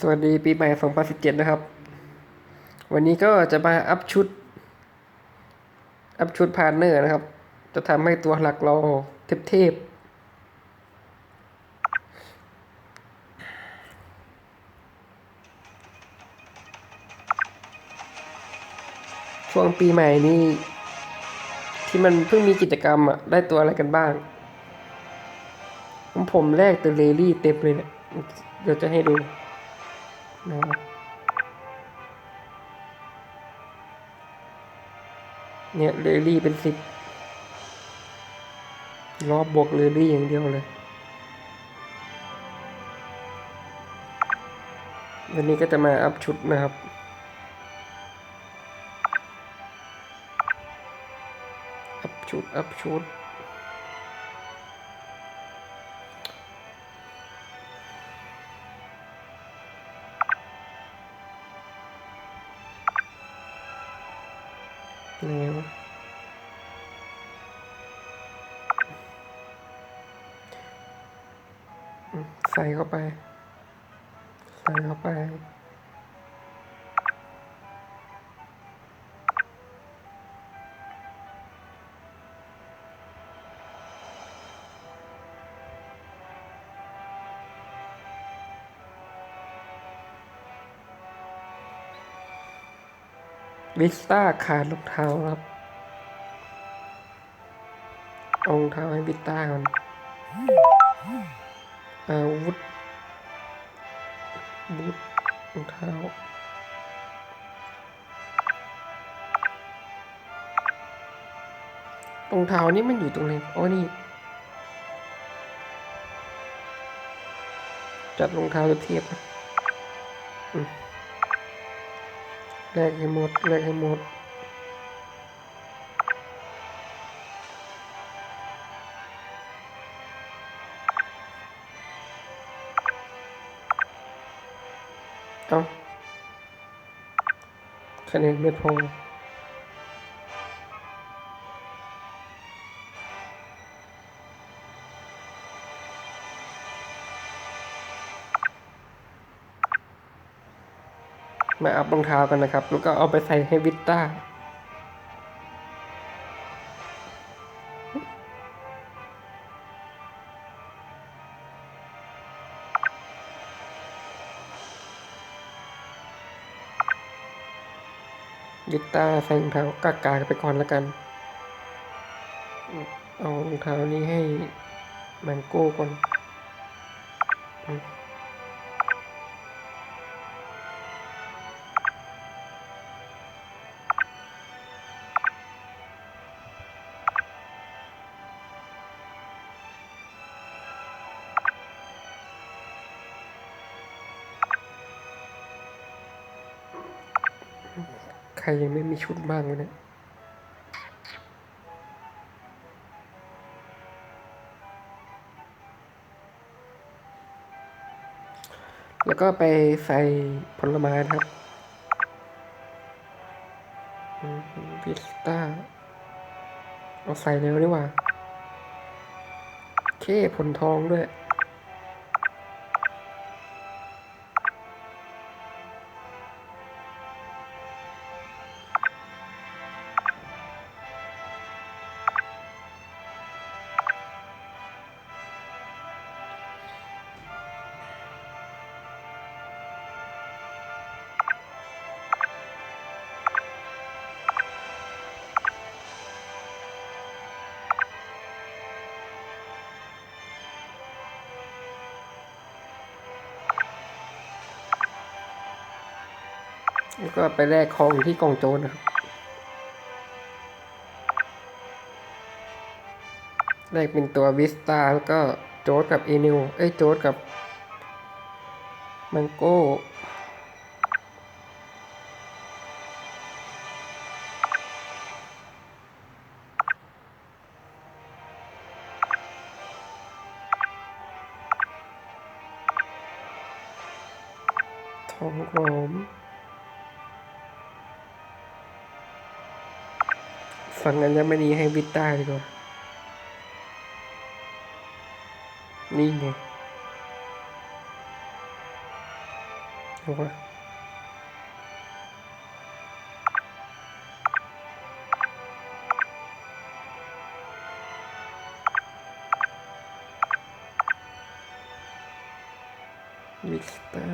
สวัสดีปีใหม่ 2017 นะครับ วันนี้ก็จะมาอัพชุด อัพชุดพาร์เนอร์นะครับ จะทำให้ตัวหลักเราเทพๆช่วงปีใหม่นี้ที่มันเพิ่งมีกิจกรรมอะได้ตัวอะไรกันบ้าง ผมผมแรกตัวเลลี่เต็มเลยเนี่ยเดี๋ยวจะให้ดู นะครับเนี่ยเลลี่เป็นสิบรอบบวกเลลี่อย่างเดียวเลย วันนี้ก็จะมาอัพชุดนะครับอัพชุดอัพชุด แล้วใส่เข้าไป ใส่เข้าไป วิสต้าขาดรองเท้าครับรองเท้าให้วิสต้าก่อนอาวุธบูทรองเท้ารองเท้านี่มันอยู่ตรงไหนอ๋อนี่ จัดรองเท้าเทียบนะอืม แลกให้หมดแลกให้หมดต้องคะแนนไม่พอ มาอัพรองเท้ากันนะครับ แล้วก็เอาไปใส่ให้วิตต้าวิตต้าใส่รองเท้ากากาไปก่อนแล้วกัน เอารองเท้านี้ให้แมงโก้ก่อน รยังไม่มีชุดบ้างวะเนี่ยแล้วก็ไปใส่ผลไม้นะครับพิสต้าเอาใส่แล้วดีกว่า เคผลทองด้วย แล้วก็ไปแลกของอยู่ที่กองโจรนะครับแรกเป็นตัววิสตาแล้วก็โจดกับเอนิวเอ้ยโจดกับมังโก้ทองหอม ฝั่งอัญมณีให้วิตต้าดีกว่า นี่ไงเอาวะวิสตา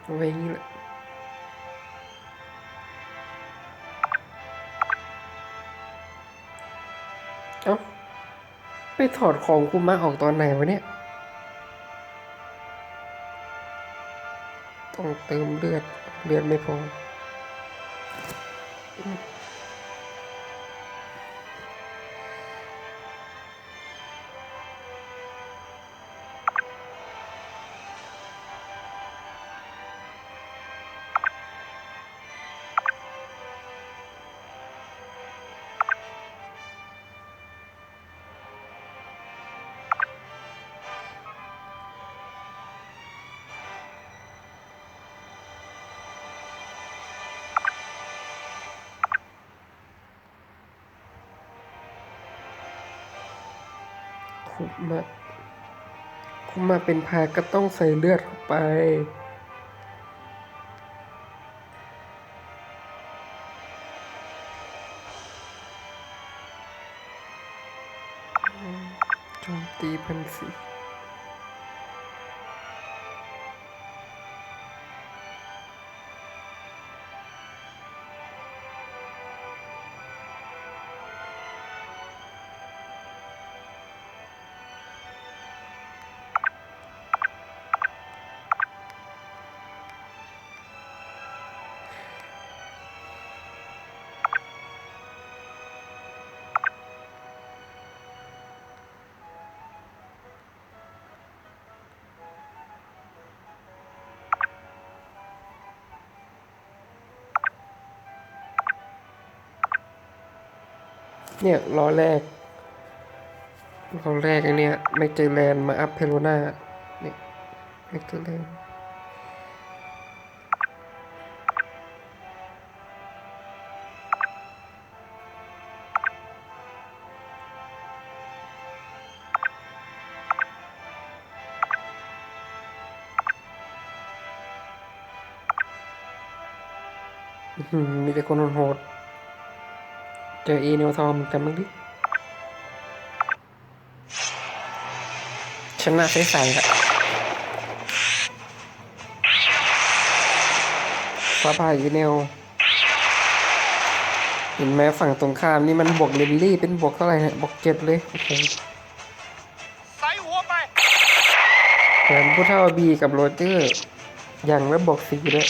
เอาไว้อย่างนี้แหละเอ้าไปถอดของกูมาออกตอนไหนวะเนี่ย ต้องเติมเลือด เลือดไม่พอ คุมมาคุมมาเป็นพาก็ต้องใส่เลือดเข้าไป จมตีพันสี่ เนี่ยล้อแรกล้อแรกอันเนี้ยไม่เจอแลนด์มาอัพเพโลนาเนี่ยไม่เจอแลนมีแต่คนโหด เจอเอเนลทอมกันบ้างดิชนะใสๆครับฟ้าผ่าอีเนลเห็นไหมฝั่งตรงข้ามนี่มันบวกเลนลี่เป็นบวกเท่าไหร่เนี่ยบวกเจ็ดเลยโอเคใส่หัวไปแถมผู้เท่าบีกับโรเจอร์อย่างละบวกสี่ด้วย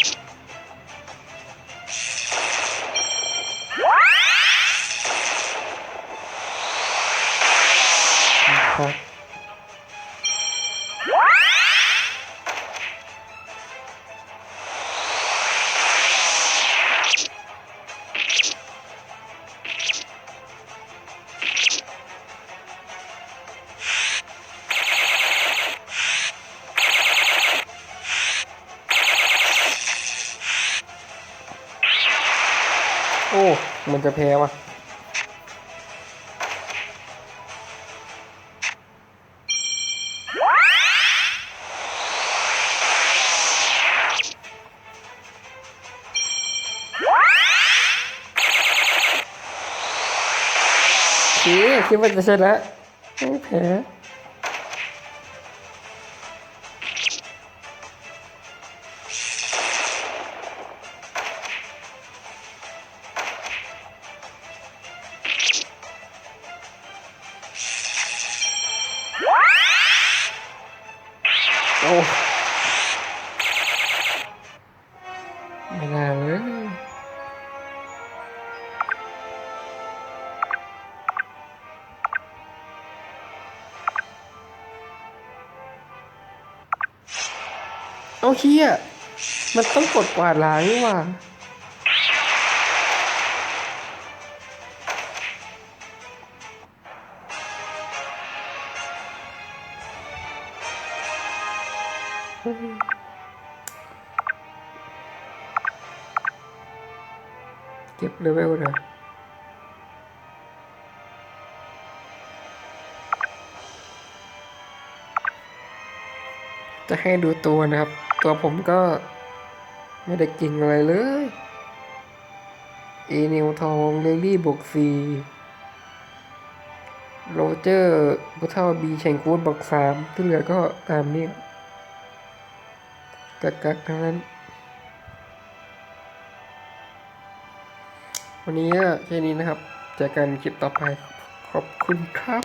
มันจะแพ้วะคคิดว่าจะชนะไม่แพ้ เอาเฮียมันต้องกดกวาดล้างนี่ว่าเก็บเลเวลนะจะให้ดูตัวนะครับ ตัวผมก็ไม่ได้ก่งอะไรเลยเอเนลทองเลลี่บวกซีโรเจอร์บุเท่าบีแชงกูดบวกสามที่เหลือก็ตามนี้กักกักๆทั้งนั้น วันนี้แค่นี้นะครับเจอกันคลิปต่อไปขอบคุณครับ